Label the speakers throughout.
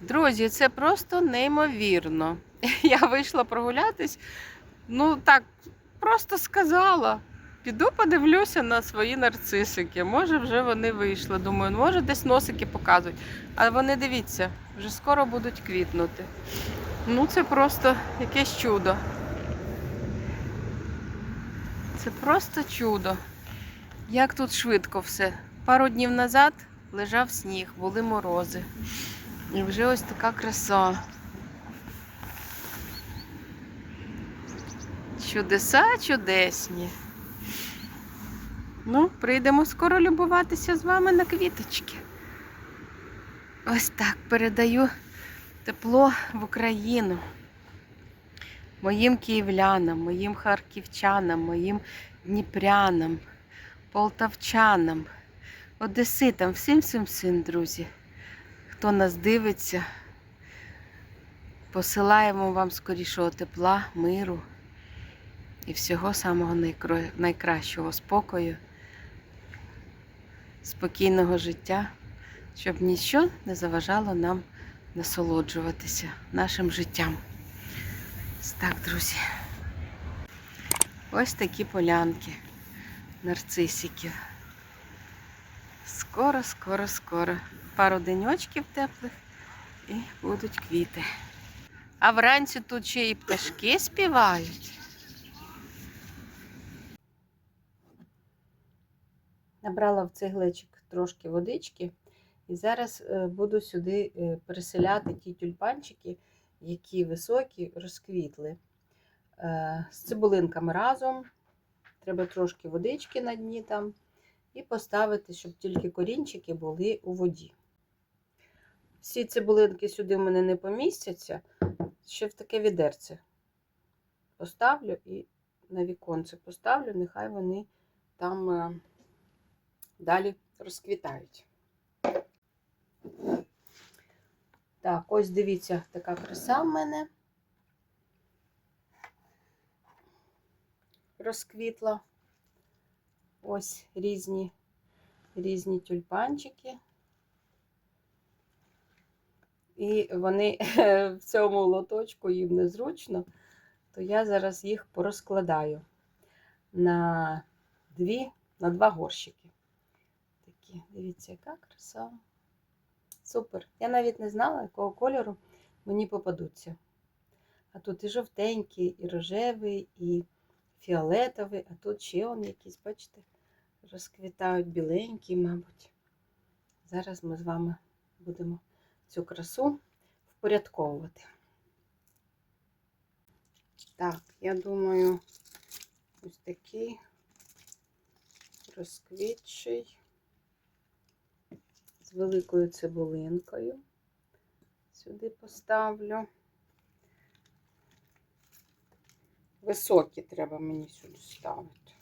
Speaker 1: Друзі, це просто неймовірно. Я вийшла прогулятись. Ну так, просто сказала. Піду подивлюся на свої нарцисики. Може, вже вони вийшли. Думаю, ну, може, десь носики показують. А вони дивіться, вже скоро будуть квітнути. Ну, це просто якесь чудо. Це просто чудо. Як тут швидко все. Пару днів назад лежав сніг, були морози. І вже ось така краса. Чудеса чудесні. Ну, прийдемо скоро любуватися з вами на квіточки. Ось так передаю тепло в Україну. Моїм київлянам, моїм харківчанам, моїм дніпрянам, полтавчанам, одеситам, всім всім всім, друзі хто нас дивиться. Посилаємо вам скорішого тепла, миру і всього самого найкращого спокою, спокійного життя, щоб нічого не заважало нам насолоджуватися нашим життям. Так, друзі. Ось такі полянки нарцисиків. Скоро, скоро, скоро. Пару деньочків теплих і будуть квіти. А вранці тут ще і пташки співають. Набрала в цей глечик трошки водички, і зараз е, буду сюди е, переселяти ті тюльпанчики, які високі, розквітли. Е, З цибулинками разом. Треба трошки водички на дні там і поставити, щоб тільки корінчики були у воді. Всі цибулинки сюди в мене не помістяться, ще в таке відерце поставлю і на віконце поставлю, нехай вони там е, далі розквітають. Так, ось дивіться, така краса в мене розквітла. Ось різні, різні тюльпанчики. І вони в цьому лоточку їм незручно, то я зараз їх порозкладаю на дві, на два горщики. Такі, дивіться, яка краса. Супер. Я навіть не знала, якого кольору мені попадуться. А тут і жовтенький, і рожевий, і фіолетовий, а тут ще он якісь, бачите, розквітають біленькі, мабуть. Зараз ми з вами будемо цю красу впорядковувати. Так, я думаю, ось такий розквітший з великою цибулинкою. Сюди поставлю. Високі треба мені сюди ставити.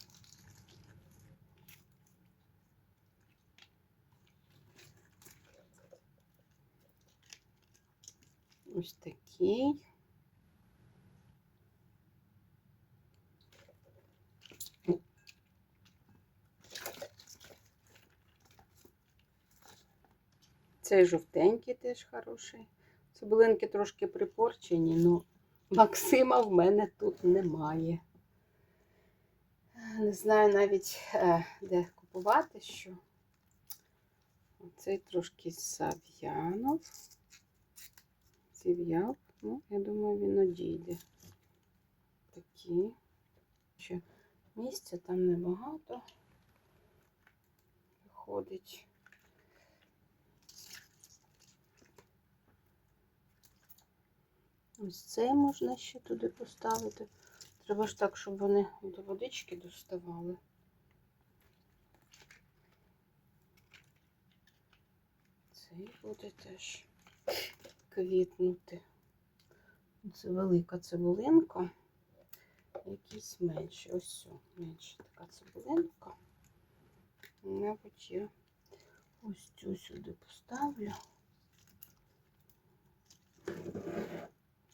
Speaker 1: Ось такий. Цей жовтенький теж хороший. Цибулинки трошки припорчені, ну Максима в мене тут немає. Не знаю навіть, е, де купувати що. Оцей трошки зав'янув. Зів'яв. Ну, я думаю, він одійде. Такі. Ще місця там небагато виходить. Ось цей можна ще туди поставити. Треба ж так, щоб вони до водички доставали. Цей буде теж квітнути. Це велика цибулинка. Якісь менші. Ось менша така цибулинка. Мабуть, я ось цю сюди поставлю.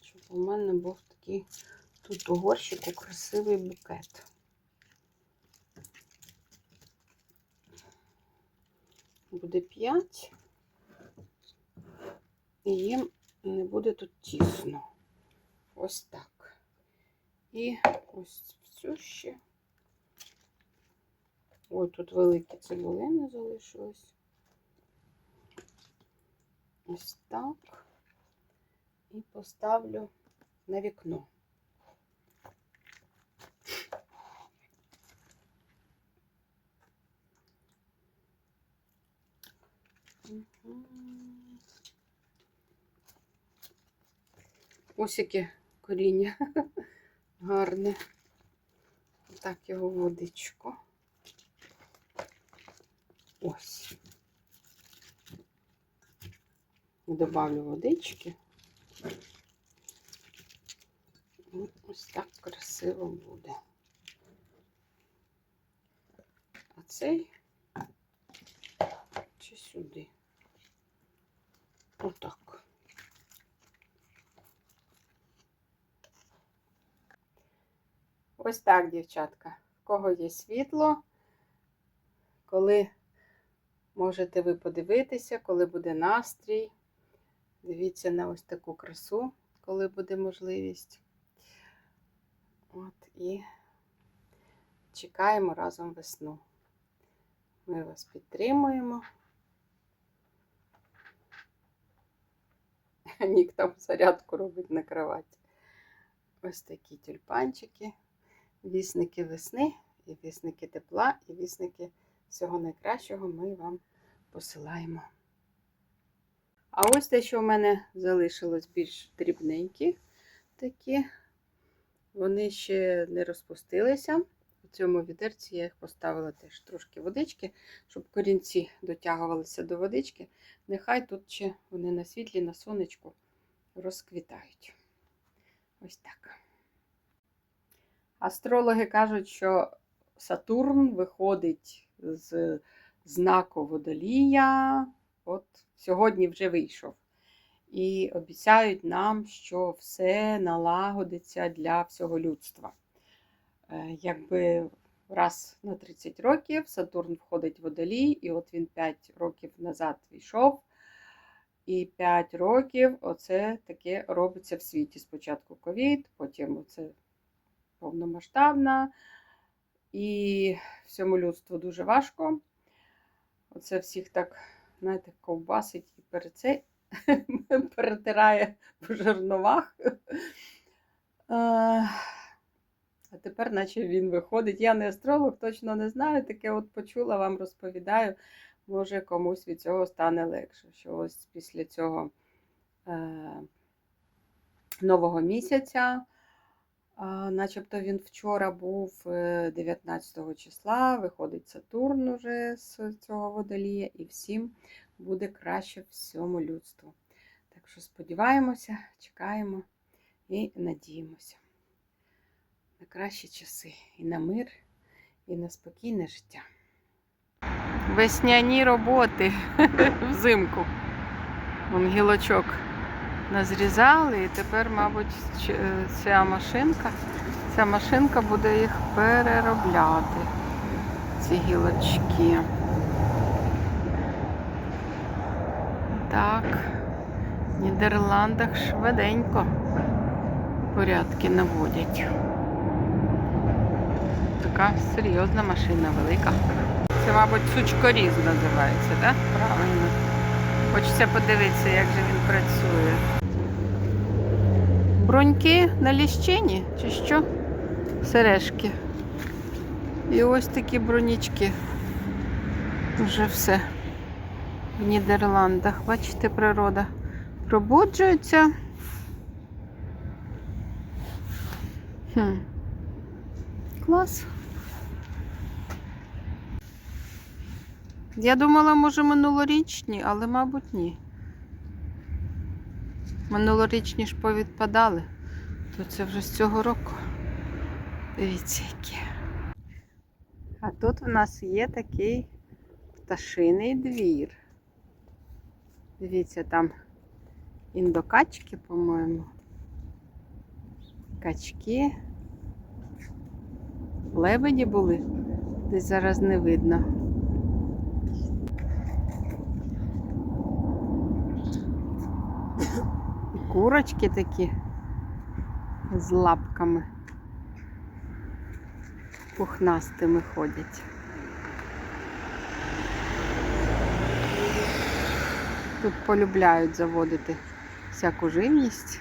Speaker 1: Щоб у мене був такий тут у горщику красивий букет. Буде 5. І їм не буде тут тісно. Ось так. І ось цю ще. Ой, тут великі цибулини залишилось. Ось так. І поставлю на вікно. Мгм. Ось яке коріння гарне. Так його в водичку. Ось. Добавлю водички. Ось так красиво буде. А цей чи сюди? Отак. Ось так, дівчатка. В кого є світло, коли можете ви подивитися, коли буде настрій. Дивіться на ось таку красу, коли буде можливість. От і чекаємо разом весну. Ми вас підтримуємо. Нік там зарядку робить на кроваті. Ось такі тюльпанчики, вісники весни, і вісники тепла, і вісники всього найкращого ми вам посилаємо. А ось те, що в мене залишилось більш дрібненькі такі, вони ще не розпустилися. У цьому відерці я їх поставила теж трошки водички, щоб корінці дотягувалися до водички. Нехай тут ще вони на світлі, на сонечку розквітають. Ось так. Астрологи кажуть, що Сатурн виходить з знаку водолія. От сьогодні вже вийшов. І обіцяють нам, що все налагодиться для всього людства. Е, Якби раз на 30 років Сатурн входить в водолій, і от він 5 років назад війшов. І 5 років оце таке робиться в світі. Спочатку ковід, потім оце повномасштабна. І всьому людству дуже важко. Оце всіх так, знаєте, ковбасить і переце... перетирає по жерновах. А тепер, наче він виходить. Я не астролог, точно не знаю. Таке от почула, вам розповідаю. Може, комусь від цього стане легше. Що ось після цього е, нового місяця, начебто він вчора був е, 19 числа, виходить Сатурн уже з цього водолія, і всім буде краще всьому людству. Так що сподіваємося, чекаємо і надіємося на кращі часи, і на мир, і на спокійне життя. Весняні роботи взимку. Вон гілочок назрізали, і тепер, мабуть, ця машинка, ця машинка буде їх переробляти, ці гілочки. Так, в Нідерландах швиденько порядки наводять. Така серйозна машина, велика. Це, мабуть, сучкоріз називається, так? Правильно. Хочеться подивитися, як же він працює. Броньки на ліщині чи що? Сережки. І ось такі бронічки. Вже все. В Нідерландах. Бачите, природа пробуджується. Хм. Клас. Я думала, може, минулорічні, але, мабуть, ні. Минулорічні ж повідпадали, то це вже з цього року. Дивіться, які. А тут в нас є такий пташиний двір. Дивіться, там індокачки, по-моєму. Качки. Лебеді були, десь зараз не видно. Курочки такі з лапками пухнастими ходять. Тут полюбляють заводити всяку живність.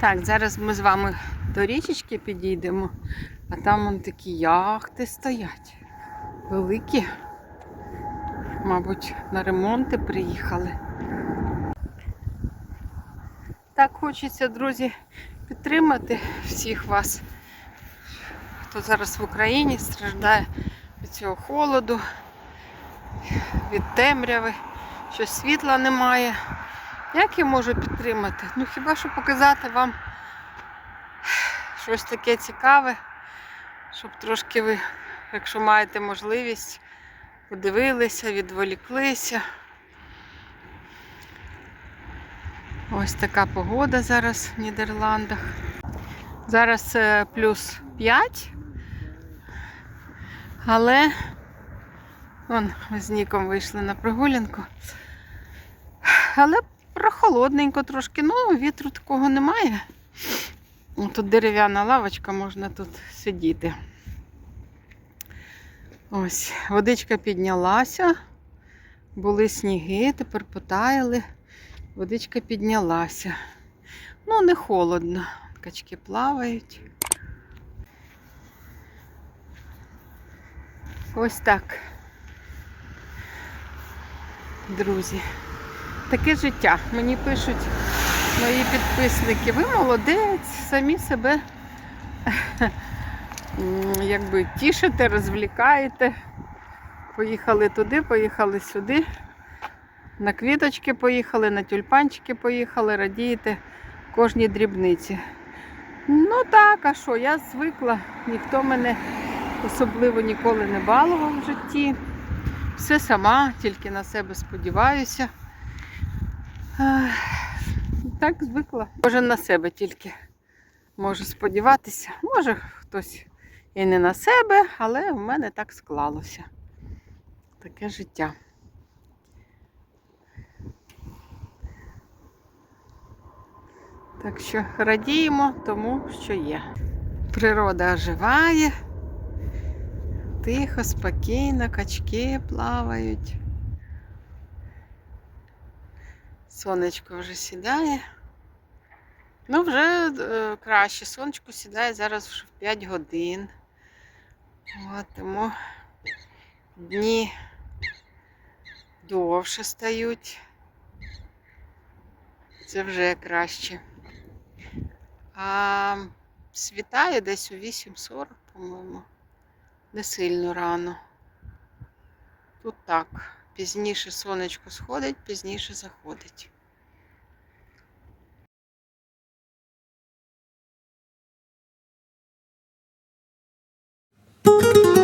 Speaker 1: Так, зараз ми з вами до річечки підійдемо, а там вон такі яхти стоять. Великі. Мабуть, на ремонти приїхали. Так хочеться, друзі, підтримати всіх вас, хто зараз в Україні страждає від цього холоду, від темряви, що світла немає. Як я можу підтримати? Ну хіба що показати вам щось таке цікаве, щоб трошки ви, якщо маєте можливість, подивилися, відволіклися. Ось така погода зараз в Нідерландах. Зараз е, плюс 5. Але вон, ми з Ніком вийшли на прогулянку. Але прохолодненько трошки, ну вітру такого немає. Тут дерев'яна лавочка, можна тут сидіти. Ось, водичка піднялася, були сніги, тепер потаяли, водичка піднялася. Ну, не холодно, качки плавають. Ось так. Друзі, таке життя. Мені пишуть мої підписники, ви молодець, самі себе якби тішите, розвлікаєте. Поїхали туди, поїхали сюди. На квіточки поїхали, на тюльпанчики поїхали, радієте кожній дрібниці. Ну так, а що, я звикла, ніхто мене особливо ніколи не балував в житті. Все сама, тільки на себе сподіваюся. Так звикла. Кожен на себе тільки може сподіватися. Може хтось і не на себе, але в мене так склалося. Таке життя. Так що радіємо тому, що є. Природа оживає. Тихо, спокійно, качки плавають. Сонечко вже сідає. Ну, вже е, краще. Сонечко сідає зараз вже в 5 годин. Тому дні довше стають. Це вже краще. А світає десь у 8.40, по-моєму. Не сильно рано. Тут так. Пізніше сонечко сходить, пізніше заходить.
Speaker 2: Música